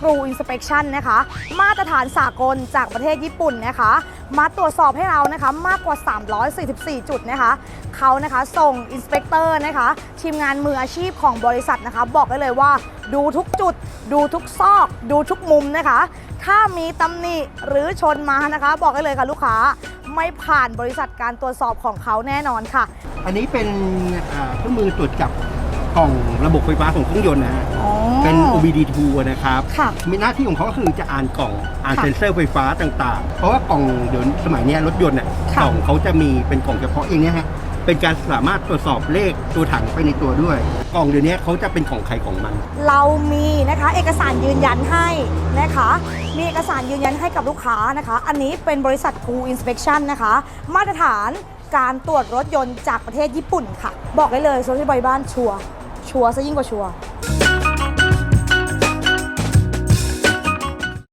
Gru Inspection นะคะ มาตรฐานสากลจากประเทศญี่ปุ่นนะคะ มาตรวจสอบให้เรานะคะมากกว่า 344 จุดนะคะเขานะคะส่งอินสเปกเตอร์นะคะ ทีมงานมืออาชีพของบริษัทนะคะ บอกได้เลยว่าดูทุกจุด ดูทุกซอก ดูทุกมุมนะคะ ถ้ามีตำหนิหรือชนมานะคะ บอกได้เลยค่ะลูกค้าไม่ผ่านบริษัทการตรวจสอบของเขาแน่นอนค่ะ อันนี้เป็นอ่าเครื่องมือตรวจจับ กล่องระบบไฟฟ้าของเครื่องยนต์นะฮะอ๋อ เป็น OBD2 นะครับค่ะ มีหน้าที่ของเขาก็คือจะอ่านกล่องอ่านค่ะเซ็นเซอร์ไฟฟ้าต่างๆ เพราะว่ากล่องเดี๋ยวสมัยเนี้ยรถยนต์น่ะค่ะกล่องเขาจะมีเป็นกล่องเฉพาะเองเนี่ยฮะเป็นการสามารถตรวจสอบเลขตัวถังไปในตัวด้วย กล่องเดี๋ยวนี้เขาจะเป็นของใครของมัน เรามีนะคะ เอกสารยืนยันให้นะคะ มีเอกสารยืนยันให้กับลูกค้านะคะ อันนี้เป็นบริษัท True Inspection นะคะ มาตรฐานการตรวจรถยนต์จากประเทศญี่ปุ่นค่ะ บอกได้เลยโซลิบอยบ้านชัวร์ ชัวร์ซะยิ่งกว่าชัวร์